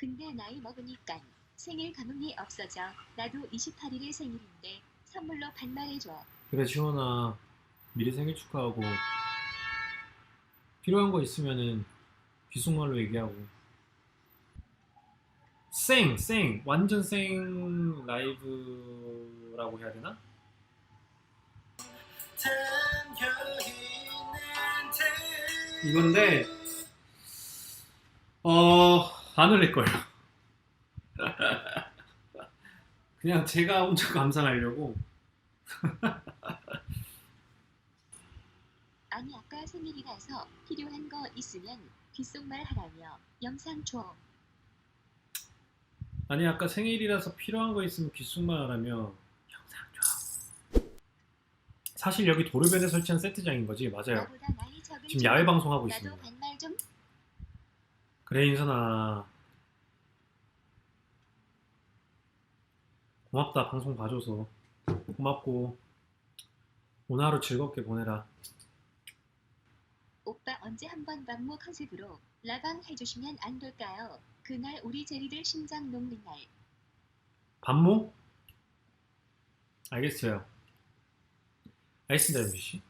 근데 나이 먹으니까 생일 감흥이 없어져. 나도 28일에 생일인데 선물로 반말해줘. 그래 지원아 미리 생일 축하하고 필요한 거 있으면은 귓속말로 얘기하고 생! 생! 완전 생 라이브라고 해야 되나? 이건데 어... 안 올릴 거예요. 그냥 제가 혼자 감상하려고. 아니 아까 생일이라서 필요한 거 있으면 귓속말 하라며 영상 줘. 아니 아까 생일이라서 필요한 거 있으면 귓속말 하라며 영상 줘. 사실 여기 도로변에 설치한 세트장인 거지. 맞아요. 지금 야외 방송하고 있습니다 그래 인선아 고맙다 방송 봐줘서 고맙고 오늘 하루 즐겁게 보내라 오빠 언제 한번 반모 컨셉으로 라방 해주시면 안 될까요? 그날 우리 제리들 심장 녹는 날. 반모? 알겠어요 알겠습니다 유미씨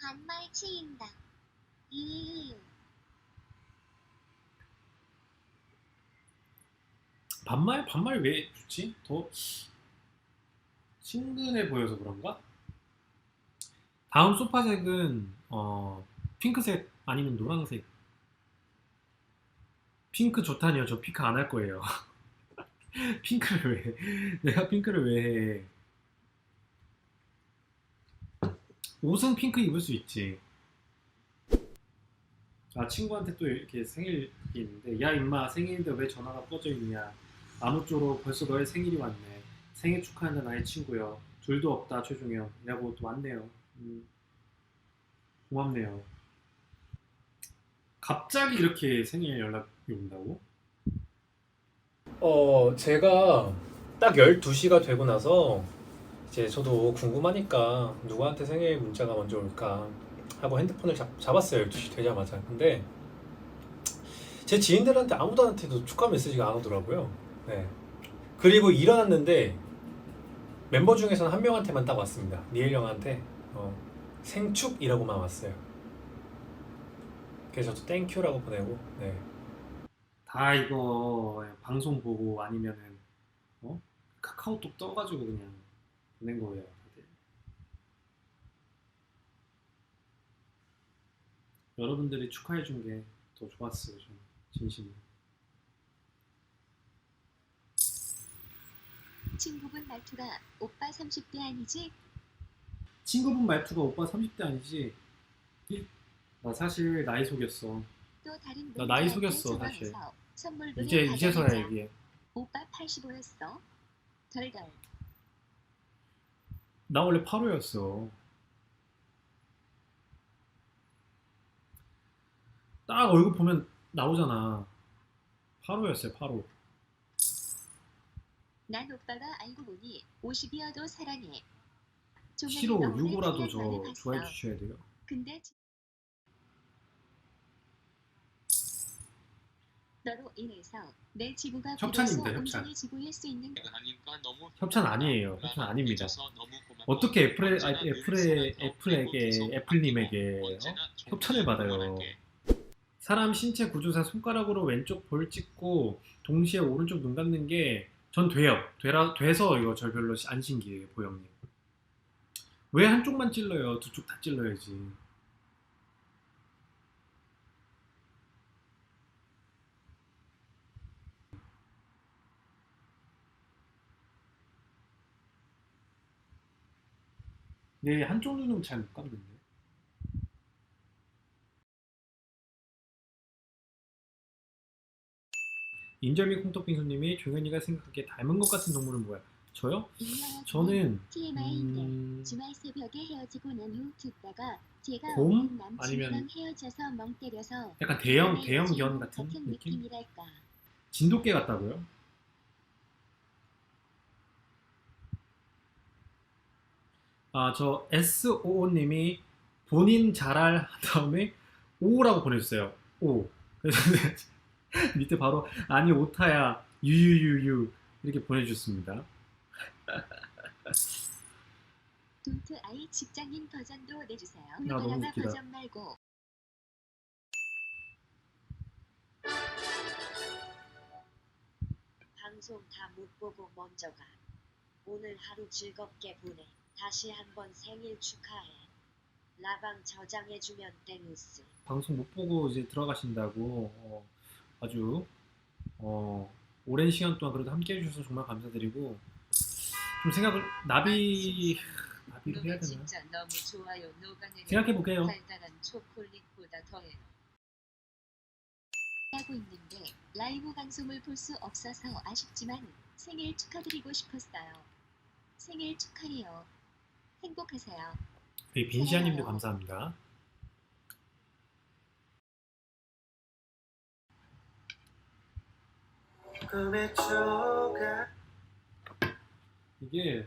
반말 치인다. 이 반말? 반말 왜 좋지? 더 친근해 보여서 그런가? 다음 소파색은 어 핑크색 아니면 노란색 핑크 좋다니요 저 핑크 안 할 거예요 핑크를 왜 내가 핑크를 왜 해? 옷은 핑크 입을 수 있지 아 친구한테 또 이렇게 생일 있는데 야 임마 생일인데 왜 전화가 꺼져 있냐 아무쪼록 벌써 너의 생일이 왔네 생일 축하한다 나의 친구여 둘도 없다 최종현 이라고 또 왔네요 음, 고맙네요 갑자기 이렇게 생일 연락이 온다고? 어, 제가 딱 12시가 되고 나서 이제 저도 궁금하니까 누구한테 생일 문자가 먼저 올까 하고 핸드폰을 잡, 잡았어요. 12시 되자마자. 근데 제 지인들한테 아무도 한테도 축하 메시지가 안 오더라고요. 네. 그리고 일어났는데 멤버 중에서는 한 명한테만 딱 왔습니다. 니엘 형한테 어, 생축이라고만 왔어요. 그래서 저도 땡큐라고 보내고 네. 다 이거 방송 보고 아니면은 어? 카카오톡 떠가지고 그냥 보낸 거예요 여러분들이 축하해 준 게 더 좋았어요 저는 진심으로 친구분 말투가 오빠 30대 아니지? 친구분 말투가 오빠 30대 아니지? 나 사실 나이 속였어 또 다른 나 나이 속였어, 사실. 전화해서 선물도 이제 해 이제서야. 얘기해 오빠 85였어. 덜덜. 나 원래 8호였어 딱 얼굴 보면 나오잖아 8호였어요 8호 난 오빠가 알고 보니 50이어도 사랑해. 싫어 너 오늘 6호라도 태연 너를 저. 좋아해 주셔야 돼요 근데 지- 너로 인해서 내 지구가 협찬입니다, 협찬. 지구일 수 있는 협찬 아니에요. 협찬 아닙니다. 어떻게 애플에 애플에 애플에게 애플님에게 어? 협찬을 받아요. 사람 신체 구조상 손가락으로 왼쪽 볼 찍고 동시에 오른쪽 눈 감는 게 전 돼요. 되라 돼서 이거 저 별로 안 신기해요, 보영님. 왜 한쪽만 찔러요? 두 쪽 다 찔러야지. 네, 한쪽 눈은 잘 못 감는데. 인절미 콩떡빙수님이 종현이가 생각하기에 닮은 것 같은 동물은 뭐야? 저요? 저는 TMI인데 음, 주말 새벽에 헤어지고 난 후 듣다가 제가 곰? 아니면 헤어져서 멍 때려서 약간 대형 TMI 대형 견 같은 같은 느낌? 느낌이랄까. 진돗개 같다고요? 아, 저 SOO님이 본인 잘할 한 다음에 O라고 보내주세요. O. 그래서 밑에 바로 아니 오타야 유유유유 이렇게 보내주셨습니다. 돈트 아이 직장인 버전도 내주세요. 너무 바나나 웃기다. 버전 말고 방송 다 못 보고 먼저 가. 오늘 하루 즐겁게 보내. 다시 한번 생일 축하해. 라방 저장해주면 땡스. 방송 못 보고 이제 들어가신다고 어, 아주 어, 오랜 시간 동안 그래도 함께 해주셔서 정말 감사드리고 좀 생각을 나비 나비를 해야 되나 생각해 볼게요. 하고 있는데 라이브 방송을 볼 수 없어서 아쉽지만 생일 축하드리고 싶었어요. 생일 축하해요. 행복하세요. 빈시아님도 감사합니다. 꿈의 조각 이게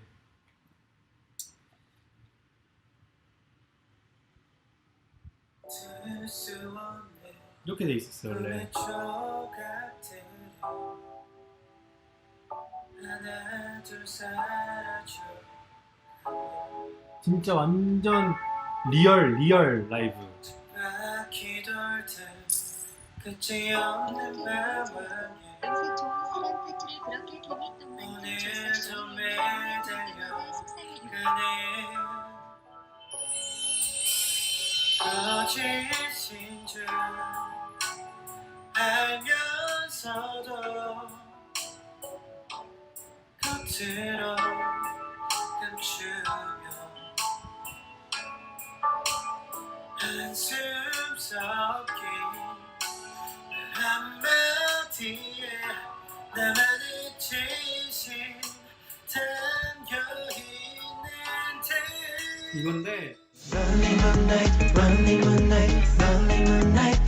이렇게 돼 있었어요 원래. 진짜 완전 리얼 리얼 라이브. 끝이 없는 좋은 그네. 거짓인 줄 알면서도 겉으로 이건데. Running all night, running all night, running all night.